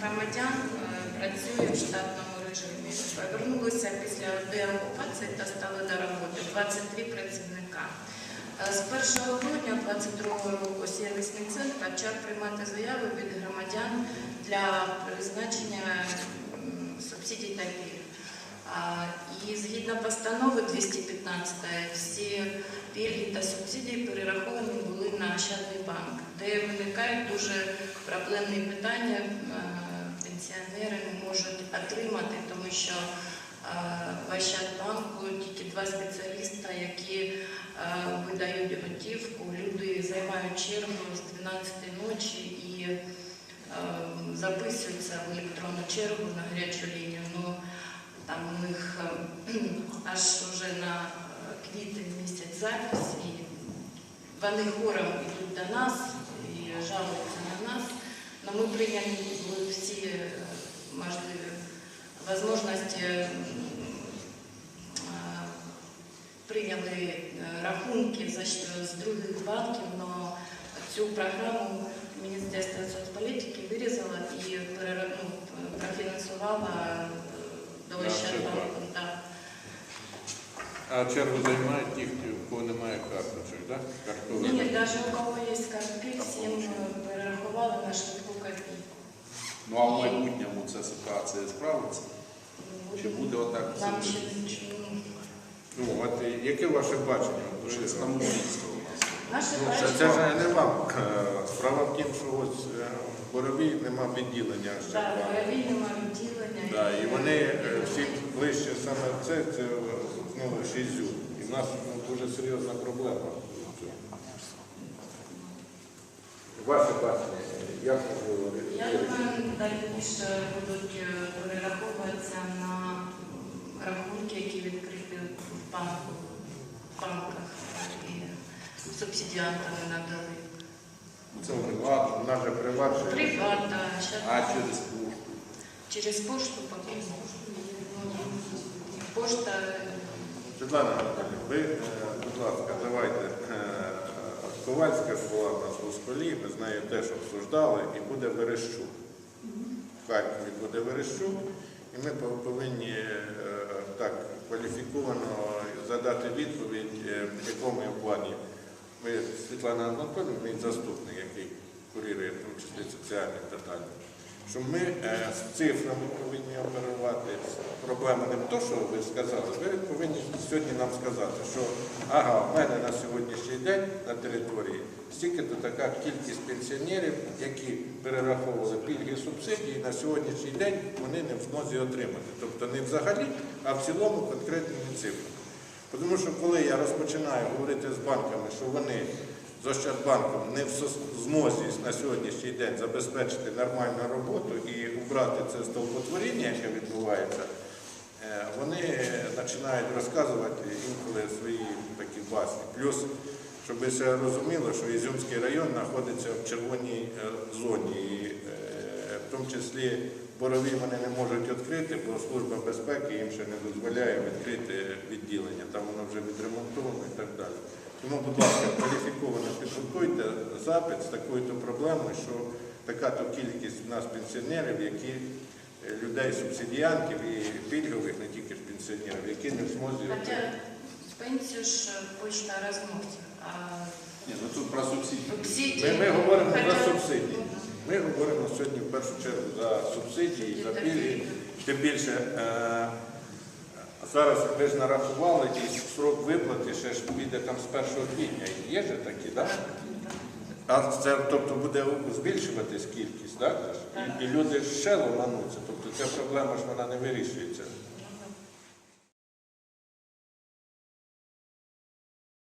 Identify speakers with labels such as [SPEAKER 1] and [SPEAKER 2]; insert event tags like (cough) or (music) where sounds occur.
[SPEAKER 1] громадян е, працює в штатному режимі. Повернулися після деокупації та стали до роботи 23 працівника. Е, З 1 грудня 2022 року сервісний центр почав приймати заяви від громадян для призначення субсидій та пільг. І згідно постанови 215 всі пільги та субсидії перераховані були на Ощадний банк, де виникають дуже проблемні питання. Пенсіонери не можуть отримати, тому що е, в Ощадбанку тільки два спеціаліста, які е, видають готівку. Люди займають чергу з 12 ночі і е, записуються в електронну чергу на гарячу лінію. Ну, там у них (clears throat) аж вже на квітень місяць запис, і вони хором йдуть до нас і жалуються на нас. Но ми прийняли всі е, можливі можливості, м, е, прийняли рахунки з других банків, але цю програму Міністерство соцполітики вирізало і ну, профінансувало до Ощадбанку. Да.
[SPEAKER 2] А чергу займають ті, у кого немає карточок, так? Карткових.
[SPEAKER 1] Ні, навіть у кого є картки, всім перерахували на швидку копійку.
[SPEAKER 3] Ну а в майбутньому ця ситуація справиться? Чи буде отак?
[SPEAKER 1] Нам.
[SPEAKER 2] Ну, от яке ваше бачення?
[SPEAKER 3] Дуже самобійство у нас.
[SPEAKER 1] Наше
[SPEAKER 2] Ну, це, ж не вам. Е, Справа в тім, що ось е, в Борові нема відділення.
[SPEAKER 1] Так,
[SPEAKER 2] банку.
[SPEAKER 1] паралельно відділення.
[SPEAKER 2] Да, і вони е, всі ближче саме це, це знову Шізю. І в нас ну, дуже серйозна проблема. Ваше бачення, як можливо?
[SPEAKER 1] Думаю, будуть е, перераховуватися на рахунки, які відкриті в банку, в банках і субсидіантами надали.
[SPEAKER 2] Це приват, у нас же приват. ще.
[SPEAKER 3] А через пошту?
[SPEAKER 1] через пошту поки. Пошта
[SPEAKER 2] Світлана Анатолійовна, ви, е, будь ласка, давайте. е, Ковальська була в нас у сколі, ми з нею теж обсуждали, і буде Верещук. Харкові буде Верещук, і ми повинні е, так кваліфіковано задати відповідь, е, в якому плані. Ми Світлана Анатолійовна, мій заступник, який курірує в тому числі соціальні питання. Що ми е, з цифрами повинні оперувати. Проблема не в тому, що ви сказали, ви повинні сьогодні нам сказати, що ага, в мене на сьогоднішній день на території стільки-то така кількість пенсіонерів, які перераховували пільги субсидії, на сьогоднішній день вони не в змозі отримати. Тобто не взагалі, а в цілому конкретними цифрами. Тому що коли я розпочинаю говорити з банками, що вони з Ощадбанком не в змозі на сьогоднішній день забезпечити нормальну роботу і убрати це стовпотворіння, яке відбувається, е, вони починають розказувати інколи свої такі басні. Плюс, щоб ви ще розуміли, що Ізюмський район знаходиться в червоній е, зоні. Е, в тому числі борові вони не можуть відкрити, бо Служба безпеки їм ще не дозволяє відкрити відділення. Там воно вже відремонтовано і так далі. Тому, будь ласка, кваліфіковано підготуйте запит з такою-то проблемою, що така то кількість в нас пенсіонерів, які е, людей субсидіантів і пільгових, не тільки ж пенсіонерів, які не в змозі
[SPEAKER 1] Хоча пенсію ж почта розносить, а
[SPEAKER 3] Ні, ну тут про субсидії.
[SPEAKER 2] Ми, ми говоримо за субсидії. Ми говоримо сьогодні в першу чергу за субсидії, за пільги. Тим більше е, зараз ви ж нарахували і срок виплати ще ж піде там з 1 квітня. Є ж такі, так? А це тобто буде збільшуватись кількість, так? І, і люди ще ломануться. Тобто ця проблема ж вона не вирішується.